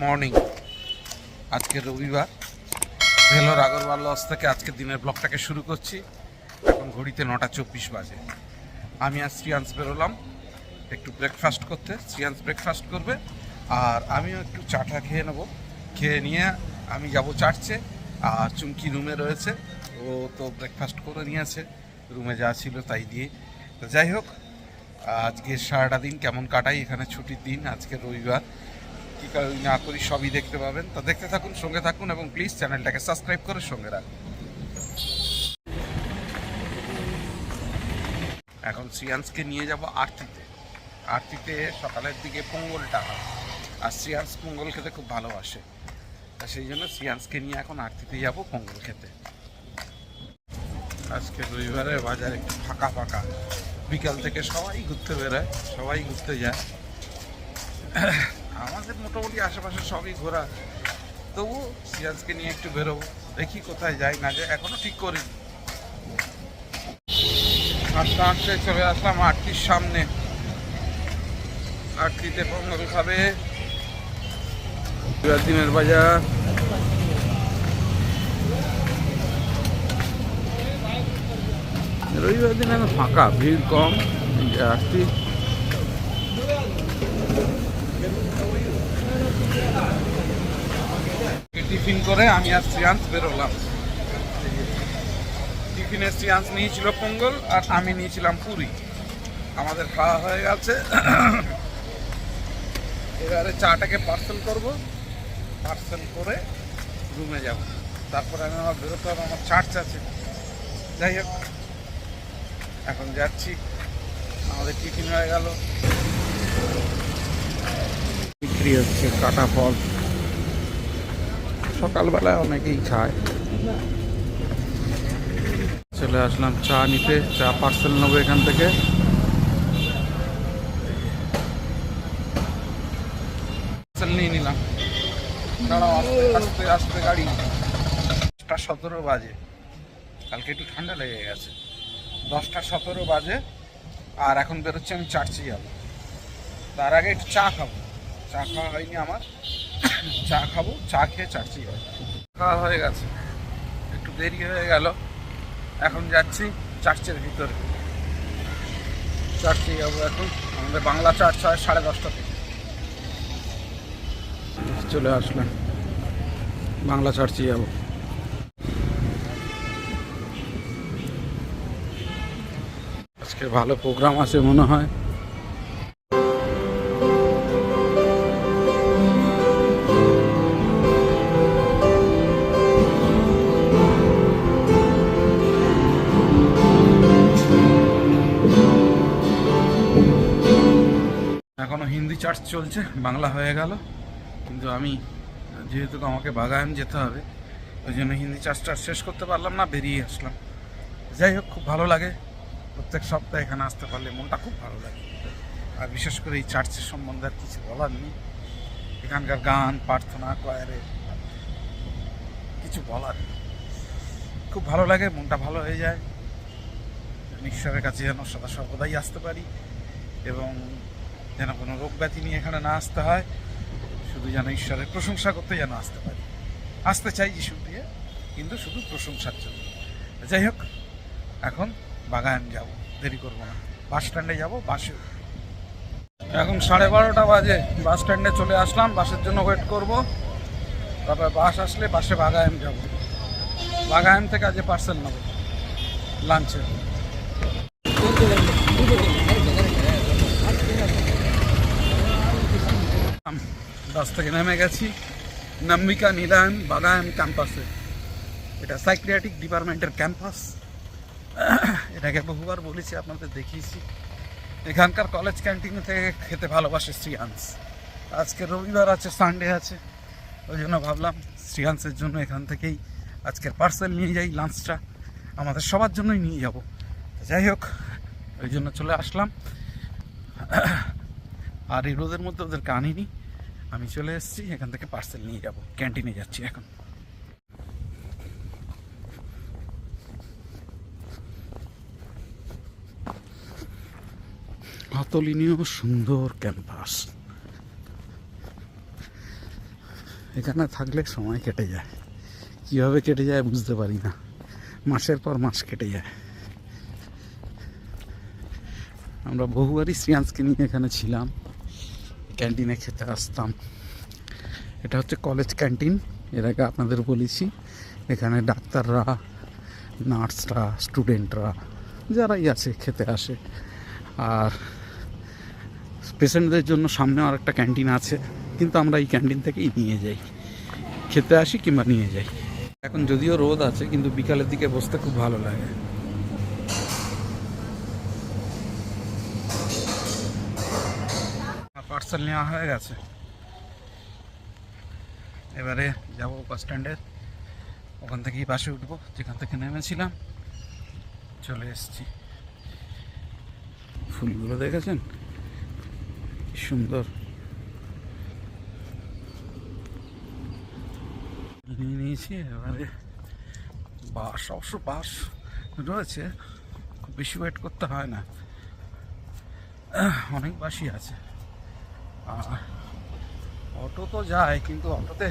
Morning. আজকে রবিবার। Vellore Agarwal loss থেকে আজকে দিনের ব্লগটাকে শুরু করছি। এখন ঘড়িতে নটা চব্বিশ বাজে। আমি আর শ্রিয়াংশ বেরোলাম। একটু ব্রেকফাস্ট করতে। শ্রিয়াংশ ব্রেকফাস্ট করবে। আর আমিও একটু চাটা খেয়ে নেব। খেয়ে নিয়ে আমি যাব চাটছে আর চুমকি রুমে রয়েছে। ও তো ব্রেকফাস্ট করে নিয়েছে। রুমে যা ছিল তাই দিয়ে। তো যাই হোক, আজকে সারাটা দিন কেমন কাটাই? এখানে ছুটির দিন। আজকে রবিবার। কী না করি সবই দেখতে পাবেন। তো দেখতে থাকুন, সঙ্গে থাকুন এবং প্লিজ চ্যানেলটাকে সাবস্ক্রাইব করে সঙ্গে রাখুন। এখন শ্রিয়াংশকে নিয়ে যাব আরতিতে। আরতিতে সকালের দিকে পঙ্গলটা হয় আর শ্রিয়াংশ পঙ্গল খেতে খুব ভালোবাসে। তা সেই জন্য শ্রিয়াংশকে নিয়ে এখন আরতিতে যাব পঙ্গল খেতে। আজকে রবিবারে বাজার একটু ফাঁকা ফাঁকা। বিকাল থেকে সবাই ঘুরতে বেরোয়, সবাই ঘুরতে যায়। আমাদের মোটামুটি আশেপাশে সবই ঘোরা। তবু সিরাজকে নিয়ে একটু বেরোবো। দেখি কোথায় যাই, না যাই, এখনও ঠিক করি হাঁটতে হাঁটতে চলে আসলাম আটটির সামনে। আটটিতে পঙ্গল খাবে। দিনের বাজার। রবিবার দিন এখন ফাঁকা, ভিড় কম আসছি। টিফিন করে আমি আর শ্রিয়াংশ বেরোলাম টিফিনে শ্রিয়াংশ নিয়েছিল পঙ্গল আর আমি নিয়েছিলাম পুরি। আমাদের খাওয়া হয়ে গেছে। এবারে চাটাকে পার্সেল করব। পার্সেল করে রুমে যাব। তারপরে আমি আমার বেরোতে হবে, আমার চার্চ আছে। যাই হোক, এখন যাচ্ছি। আমাদের টিফিন হয়ে গেল। বিক্রি হচ্ছে, কাটা ফল। সকালবেলায় অনেকেই খায়। চলে আসলাম চা নিতে, চা পার্সেল নেব এখান থেকে। পার্সেল নিয়ে নিলাম। দাঁড়াও গাড়ি। দশটা সতেরো বাজে। কালকে একটু ঠান্ডা লেগে গেছে। দশটা সতেরো বাজে, আর এখন বেরোচ্ছি আমি চার্চে যাব। তার আগে একটু চা খাব। চা খাওয়া হয়নি আমার। চা খাব, চা খেয়ে যাব খাওয়া হয়ে গেছে। একটু দেরি হয়ে গেল। এখন যাচ্ছি চার্চের ভিতরে। চার্চে যাব এখন। আমাদের বাংলা চার্চ হয় সাড়ে দশটা থেকে। চলে আসলাম। বাংলা চার্চে যাব। আজকে ভালো প্রোগ্রাম আছে মনে হয়। হিন্দি চার্চ চলছে, বাংলা হয়ে গেল। কিন্তু আমি, যেহেতু আমাকে বাগান যেতে হবে, ওই জন্য হিন্দি চার্চটা শেষ করতে পারলাম না, বেরিয়ে আসলাম। যাই হোক, খুব ভালো লাগে। প্রত্যেক সপ্তাহে এখানে আসতে পারলে মনটা খুব ভালো লাগে। আর বিশেষ করে এই চার্চের সম্বন্ধে আর কিছু বলার নেই। এখানকার গান, প্রার্থনা কয়ারে কিছু বলার নেই। খুব ভালো লাগে, মনটা ভালো হয়ে যায়। ঈশ্বরের কাছে যেন সদা সর্বদাই আসতে পারি। এবং যেন কোনো রোগ ব্যাধি নিয়ে এখানে না আসতে হয়। শুধু যেন ঈশ্বরের প্রশংসা করতে যেন আসতে পারি। আসতে চাই যিশু দিয়ে, কিন্তু শুধু প্রশংসার জন্য। যাই হোক, এখন বাগান যাব, দেরি করব না। বাস স্ট্যান্ডে যাব, বাসে এখন সাড়ে বারোটা বাজে, বাস স্ট্যান্ডে চলে আসলাম, বাসের জন্য ওয়েট করব। তারপর বাস আসলে বাসে বাগায়ন যাব। বাগায়ন থেকে আজকে পার্সেল নেব লাঞ্চের বাস থেকে নেমে গেছি। নাম্বিকা, নীলায়ন বাগায়ন ক্যাম্পাসে। এটা সাইক্রিয়াটিক ডিপার্টমেন্টের ক্যাম্পাস। এটাকে বহুবার বলেছি, আপনাদের দেখিয়েছি। এখানকার কলেজ ক্যান্টিন থেকে খেতে ভালোবাসে শ্রিয়াংশ আজকে রবিবার আছে সানডে আছে। ওই জন্য ভাবলাম শ্রিয়াংশের জন্য এখান থেকেই আজকের পার্সেল নিয়ে যাই লাঞ্চটা আমাদের সবার জন্যই নিয়ে যাব। যাই হোক, ওই জন্য চলে আসলাম। আর এই রোদের মধ্যে ওদেরকে আনিনি। আমি চলে এসেছি, এখান থেকে পার্সেল নিয়ে যাব। ক্যান্টিনে যাচ্ছি এখন। অতুলনীয় সুন্দর ক্যাম্পাস। এখানে থাকলে সময় কেটে যায়। কীভাবে কেটে যায় বুঝতে পারি না। মাসের পর মাস কেটে যায়। আমরা বহুবারই শ্রিয়াংসকে নিয়ে এখানে ছিলাম। ক্যান্টিনে খেতে আসতাম। এটা হচ্ছে কলেজ ক্যান্টিন, এর আগে আপনাদের বলেছি। এখানে ডাক্তাররা, নার্সরা, স্টুডেন্টরা, যারাই আছে, খেতে আসে। আর পেশেন্টদের জন্য সামনে আর একটা ক্যান্টিন আছে, কিন্তু আমরা এই ক্যান্টিন থেকেই নিয়ে যাই। খেতে আসি কিংবা নিয়ে যাই। এখন যদিও রোদ আছে, কিন্তু বিকালের দিকে বসতে খুব ভালো লাগে। পার্সেল নেওয়া হয়ে গেছে। এবারে যাব বাস স্ট্যান্ডে ওখান থেকেই বাসে উঠবো। যেখান থেকে নেমেছিলাম, চলে এসছি। ফুলগুলো দেখেছেন? সুন্দর। নিয়ে নিয়েছি, এবারে বাস অবশ্য বাস রয়েছে। খুব বেশি ওয়েট করতে হয় না। অনেক বাসই আছে। অটো তো যায়, কিন্তু অটোতে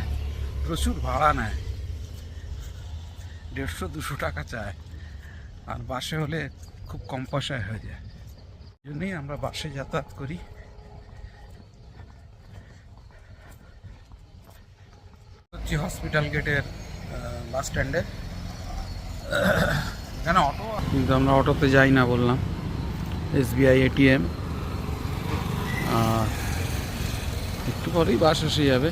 প্রচুর ভাড়া নেয়। দেড়শো, দুশো টাকা চায়। আর বাসে হলে খুব কম পয়সায় হয়ে যায়। জন্যই আমরা বাসে যাতায়াত করি। হচ্ছে হসপিটাল গেটের বাস স্ট্যান্ডে এখানে অটো কিন্তু আমরা অটোতে যাই না বললাম। এসবিআই এটিএম আর একটু পরেই বাস এসে যাবে।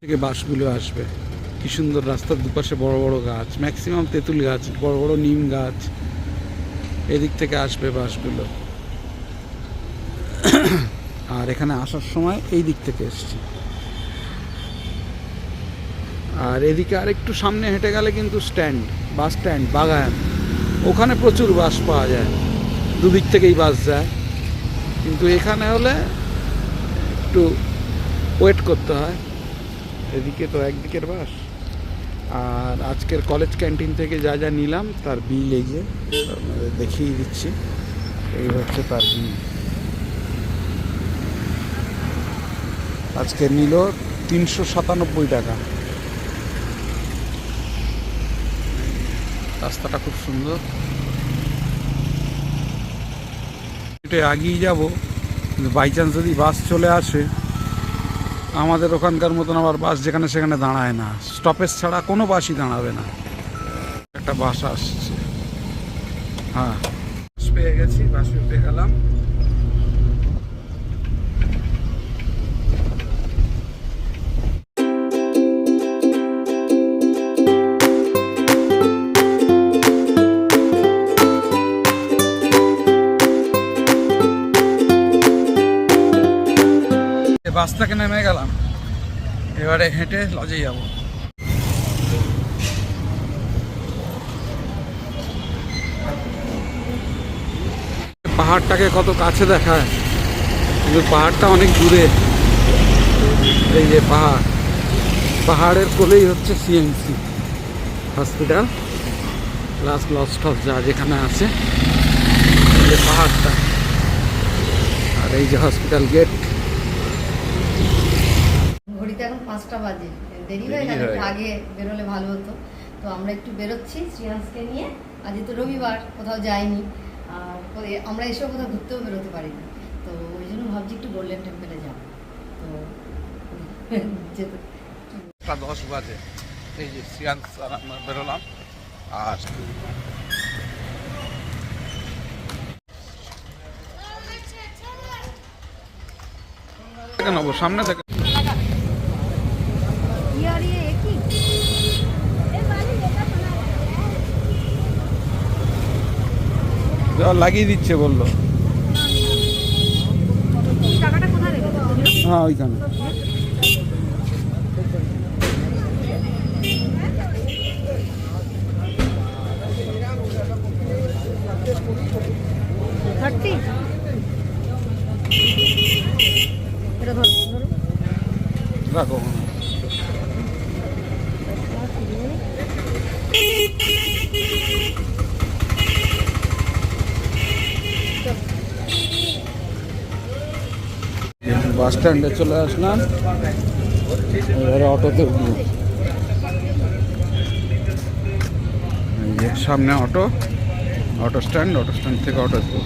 থেকে বাসগুলো আসবে। কি সুন্দর রাস্তার দুপাশে বড় বড় গাছ ম্যাক্সিমাম তেঁতুল গাছ, বড় বড় নিম গাছ। এদিক থেকে আসবে বাসগুলো। আর এখানে আসার সময় এই দিক থেকে এসছি। আর এদিকে আর একটু সামনে হেঁটে গেলে কিন্তু স্ট্যান্ড বাস স্ট্যান্ড বাগান। ওখানে প্রচুর বাস পাওয়া যায়। দুদিক থেকেই বাস যায়। কিন্তু এখানে হলে একটু ওয়েট করতে হয়। এদিকে তো একদিকের বাস। আর আজকের কলেজ ক্যান্টিন থেকে যা যা নিলাম, তার বিল এই যে দেখিয়ে দিচ্ছি। এই হচ্ছে তার বিল আজকে নিল তিনশো সাতানব্বই টাকা। রাস্তাটা খুব সুন্দর। এটা আগিয়ে যাব বাই চান্স যদি বাস চলে আসে, আমাদের ওখানকার মতন আবার বাস যেখানে সেখানে দাঁড়ায় না। স্টপেজ ছাড়া কোনো বাসই দাঁড়াবে না। একটা বাস আসছে। হ্যাঁ। পেয়ে গেছি বাস পেয়ে গেলাম। বাস থেকে নেমে গেলাম। এবারে হেঁটে লজে যাব। পাহাড়টাকে কত কাছে দেখায়। কিন্তু পাহাড়টা অনেক দূরে। এই যে পাহাড়। পাহাড়ের কোলেই হচ্ছে CMC hospital plus lost of যা যেখানে আছে। পাহাড়টা। আর এই যে হসপিটাল গেট ঘড়িতে এখন পাঁচটা বাজে। দেরি হয়ে গেল। আগে বেরোলে ভালো হতো। তো আমরা একটু বেরোচ্ছি শ্রীহাংসকে নিয়ে। আজ তো রবিবার কোথাও যাইনি। আর আমরা এসেও কোথাও ঘুরতেও বেরোতে পারিনি। তো ওই জন্য ভাবছি একটু গোল্ডেন টেম্পলে যাব। তো যেতে। দশ বাজে। এই যে সিয়ান্স আর আমরা বেরোলাম। আর সামনে থেকে জল লাগিয়ে দিচ্ছে বলল। হ্যাঁ ওইখানে। রাখো। বাস স্ট্যান্ডে চলে আসলাম। এবারে অটোতে উঠব। সামনে auto auto stand auto stand থেকে অটো দেবো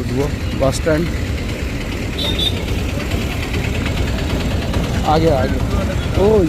উঠবো, বাস স্ট্যান্ড। আগে আগে। ওই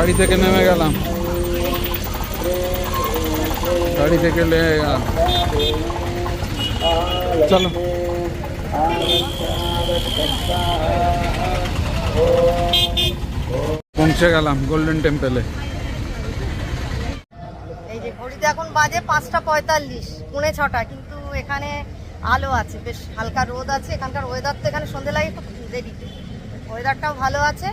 গাড়ি থেকে নেমে গেলাম। গাড়ি থেকে লেগে গেলাম। চলো। পৌঁছে গেলাম গোল্ডেন টেম্পলে এই যে ঘড়িতে এখন বাজে পাঁচটা পঁয়তাল্লিশ, পৌনে ছটা, কিন্তু এখানে আলো আছে, বেশ হালকা রোদ আছে। এখানকার ওয়েদার তো এখানে সন্ধে লাগে খুব দেরিতে ওয়েদারটাও ভালো আছে।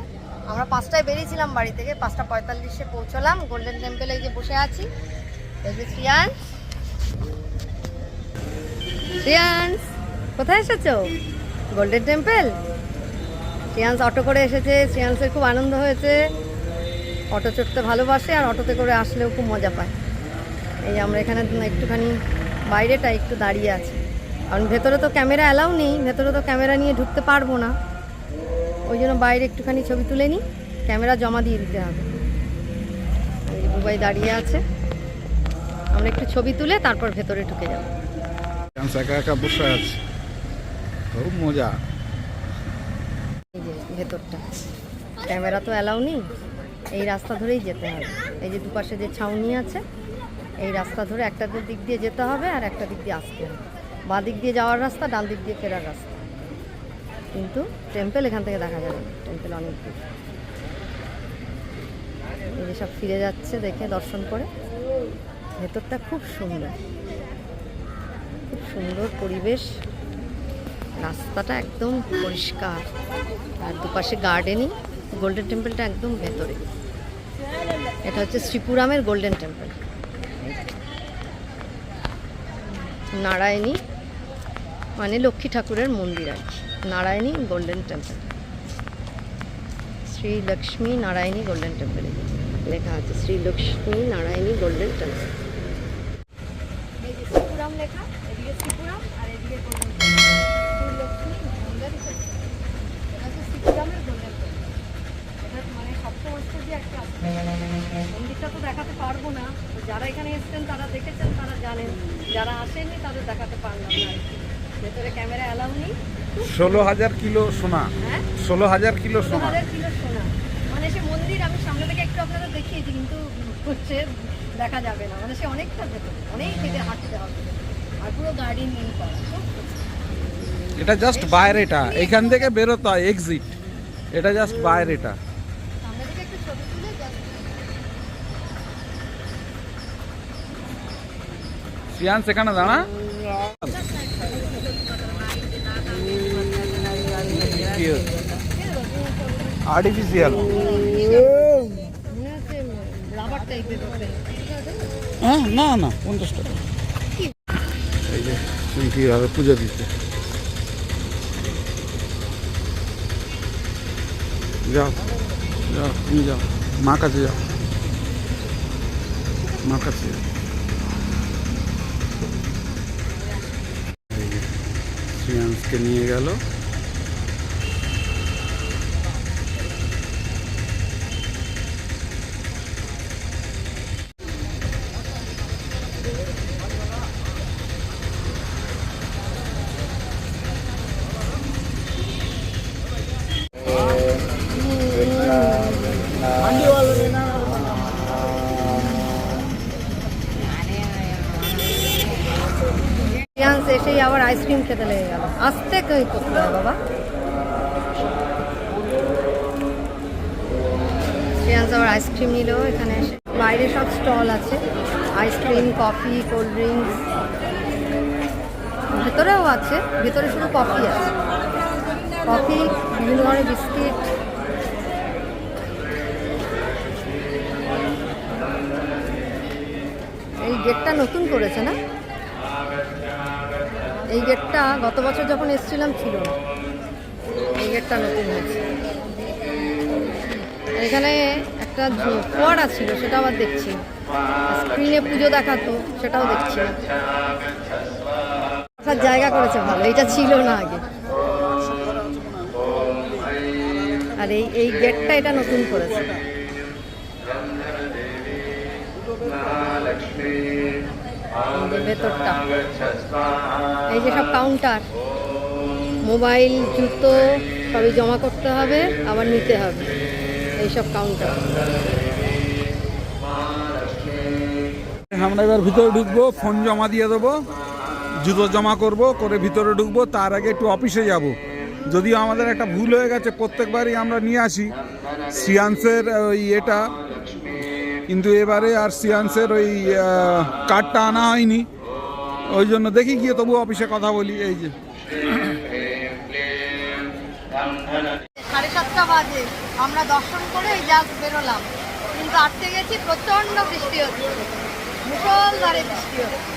আমরা পাঁচটায় বেরিয়েছিলাম বাড়ি থেকে, পাঁচটা পঁয়তাল্লিশে পৌঁছলাম গোল্ডেন টেম্পলে যে বসে আছি। শ্রিয়ান্স কোথায় এসেছ? গোল্ডেন টেম্পল শ্রিয়ান্স অটো করে এসেছে, শ্রিয়ান্সের খুব আনন্দ হয়েছে। অটো চড়তে ভালোবাসে আর অটোতে করে আসলেও খুব মজা পায়। এই আমরা এখানে একটুখানি বাইরেটা একটু দাঁড়িয়ে আছি। কারণ ভেতরে তো ক্যামেরা অ্যালাউ নেই, ভেতরে তো ক্যামেরা নিয়ে ঢুকতে পারব না। ওই জন্য বাইরে একটুখানি ছবি তুলে নিই। ক্যামেরা জমা দিয়ে দিতে হবে। বুবাই দাঁড়িয়ে আছে। আমরা একটু ছবি তুলে তারপর ভেতরে ঢুকে যাব। একা একা বসে আছে। খুব মজা। এই যে ভেতরটা। ক্যামেরা তো অ্যালাউ নেই। এই রাস্তা ধরেই যেতে হবে। এই যে দুপাশে যে ছাউনি আছে এই রাস্তা ধরে একটা দিক দিয়ে যেতে হবে আর একটা দিক দিয়ে আসতে হবে। বাঁ দিক দিয়ে যাওয়ার রাস্তা ডান দিক দিয়ে ফেরার রাস্তা। কিন্তু টেম্পেল এখান থেকে দেখা যাবে টেম্পেল অনেক দূর। এই যে সব ফিরে যাচ্ছে দেখে দর্শন করে। ভেতরটা খুব সুন্দর। খুব সুন্দর পরিবেশ। রাস্তাটা একদম পরিষ্কার। আর দুপাশে গার্ডেনিং গোল্ডেন টেম্পলটা একদম ভেতরে। এটা হচ্ছে শ্রীপুরামের গোল্ডেন টেম্পল নারায়ণী মানে লক্ষ্মী ঠাকুরের মন্দির আর কি। Narayani golden temple Shri Lakshmi Narayani golden temple লেখা আছে শ্রী লক্ষ্মী নারায়ণী গোল্ডেন টেম্পল লেখা মানে মন্দিরটা তো দেখাতে পারব না যারা এখানে এসেছেন তারা দেখেছেন তারা জানেন যারা আসেননি তাদের দেখাতে পারলাম না। ভেতরে ক্যামেরা অ্যালাউ নেই। ষোলো হাজার কিলো সোনা। হ্যাঁ? ষোলো হাজার কিলো সোনা। কিলো সোনা। মানে সে মন্দির আমি সামনে থেকে একটু আপনাদের দেখিয়েছি কিন্তু হচ্ছে দেখা যাবে না। মানে সে অনেকটা ভেতরে অনেক হেঁটে হাঁটতে হবে। আর পুরো গার্ডেন নিয়ে করা এটা জাস্ট বাইরেটা এখান থেকে বেরোতে হয় এক্সিট এটা জাস্ট বাইরেটা সিয়ান সেখানে দাঁড়া। আর্টিফিশিয়াল হ্যাঁ না না পঞ্চাশ টাকা। এই যে তুমি কীভাবে পুজো দিতে যাও যাও তুমি যাও। মা কাছে যাও। মা কাছে যাও। শ্রিয়াংশকে নিয়ে গেল। খেতে লেগে গেল আস্তে কই করতে হয় বাবা? শ্রেয়াংস আবার আইসক্রিম নিল, এখানে এসে। বাইরে সব স্টল আছে। Ice cream, coffee, cold drinks. ভেতরেও আছে, ভেতরে শুধু কফি আছে। কফি, বিভিন্ন ধরনের বিস্কিট। এই গেটটা নতুন করেছে না? এই গেটটা গত বছর যখন এসেছিলাম, ছিল এই গেটটা নতুন হয়েছে। এখানে একটা ফোয়ারা ছিল সেটা আবার দেখছি। স্ক্রিনে পুজো দেখাতো, সেটাও দেখছি। জায়গা করেছে ভালো এটা ছিল না আগে। আর এই এই গেটটা এটা নতুন করেছে। ভেতরটা। এই যে সব কাউন্টার মোবাইল জুতো, সবই জমা করতে হবে, আবার নিতে হবে। এইসব কাউন্টার আমরা এবার ভিতরে ঢুকবো ফোন জমা দিয়ে দেবো, জুতো জমা করব, করে ভিতরে ঢুকবো, তার আগে একটু অফিসে যাব। যদিও আমাদের একটা ভুল হয়ে গেছে, প্রত্যেকবারই আমরা নিয়ে আসি। সিয়ান্সের ওই এটা কিন্তু এবারে আর সিয়ান্সের ওই কার্ডটা আনা হয়নি। ওই জন্য দেখি গিয়ে তবু অফিসে কথা বলি, এই যে। সাড়ে সাতটা বাজে। আমরা দর্শন করে এই জাস্ট বেরোলাম। কিন্তু আটকে গেছি, প্রচণ্ড বৃষ্টি হচ্ছে। মুসলধারে বৃষ্টি হচ্ছে।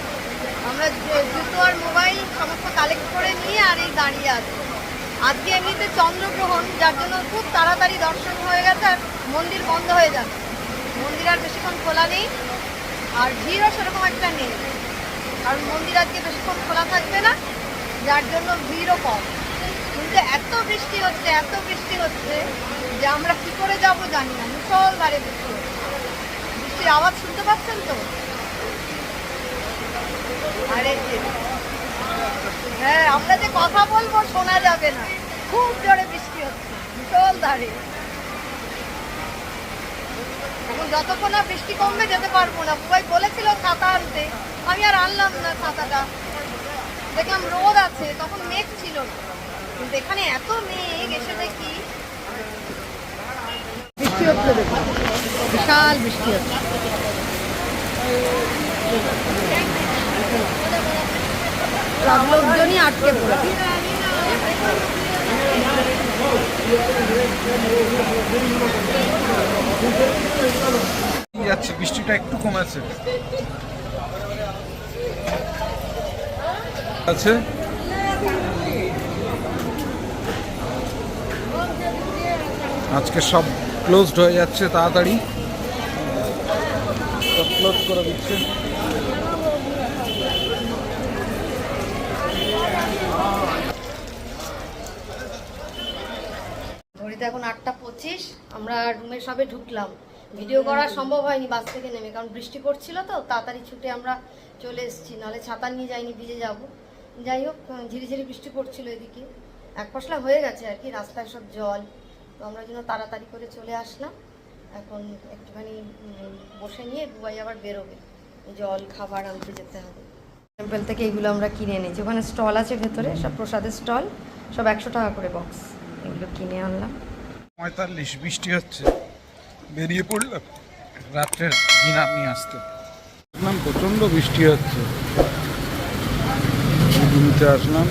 আমরা জুতো আর মোবাইল সমস্ত কালেক্ট করে নিয়ে আর এই দাঁড়িয়ে আছি। আজকে এমনিতে চন্দ্রগ্রহণ, যার জন্য খুব তাড়াতাড়ি দর্শন হয়ে গেছে আর মন্দির বন্ধ হয়ে যাচ্ছে। মন্দির আর বেশিক্ষণ খোলা নেই, আর ভিড়ও সেরকম একটা নেই। কারণ মন্দির আজকে বেশিক্ষণ খোলা থাকবে না, যার জন্য ভিড়ও কম। কিন্তু এত বৃষ্টি হচ্ছে, এত বৃষ্টি হচ্ছে যে আমরা কি করে যাব জানি না, মুসলধারে বৃষ্টি হচ্ছে। বৃষ্টির আওয়াজ শুনতে পাচ্ছেন তো? আরে হ্যাঁ আমরা যে কথা বলব শোনা যাবে না। খুব জোরে বৃষ্টি হচ্ছে, মুসলধারে। এখন যতক্ষণ না বৃষ্টি কমবে যেতে পারব না। বুবাই বলেছিল ছাতা আনতে। আমি আর আনলাম না ছাতাটা। দেখলাম রোদ আছে, তখন মেঘ ছিল। না কিন্তু এখানে এত মেঘ, এসে দেখি বৃষ্টি হচ্ছে বিশাল বৃষ্টি হচ্ছে। লোকজনই আটকে পড়েছে। যাচ্ছে, বৃষ্টিটা একটু কমেছে। আছে? আজকে সব ক্লোজড হয়ে যাচ্ছে, তাড়াতাড়ি। সব ক্লোজ করে দিচ্ছে। ঘড়িতে এখন আটটা পঁচিশ, আমরা রুমে সবে ঢুকলাম। ভিডিও করা সম্ভব হয়নি বাস থেকে নেমে, কারণ বৃষ্টি পড়ছিল তো, তাড়াতাড়ি ছুটে আমরা চলে এসেছি, নাহলে ছাতা নিয়ে যাইনি, ভিজে যাব। যাই হোক ঝিরিঝিরি বৃষ্টি পড়ছিল এদিকে। এক পশলা হয়ে গেছে আর কি, রাস্তায় সব জল। তো আমরা জন্য তাড়াতাড়ি করে চলে আসলাম। এখন একটুখানি বসে নিয়ে বুবাই আবার বেরোবে। জল, খাবার আনতে যেতে হবে। টেম্পল থেকে এগুলো আমরা কিনে এনেছি। ওখানে স্টল আছে ভেতরে, সব প্রসাদের স্টল। সব একশো টাকা করে বক্স এগুলো কিনে আনলাম। পঁয়তাল্লিশ, বৃষ্টি হচ্ছে। বেরিয়ে পড়লাম রাত্রের দিন নিয়ে আসতে। দেখলাম প্রচণ্ড বৃষ্টি হচ্ছে। নিতে আসলাম।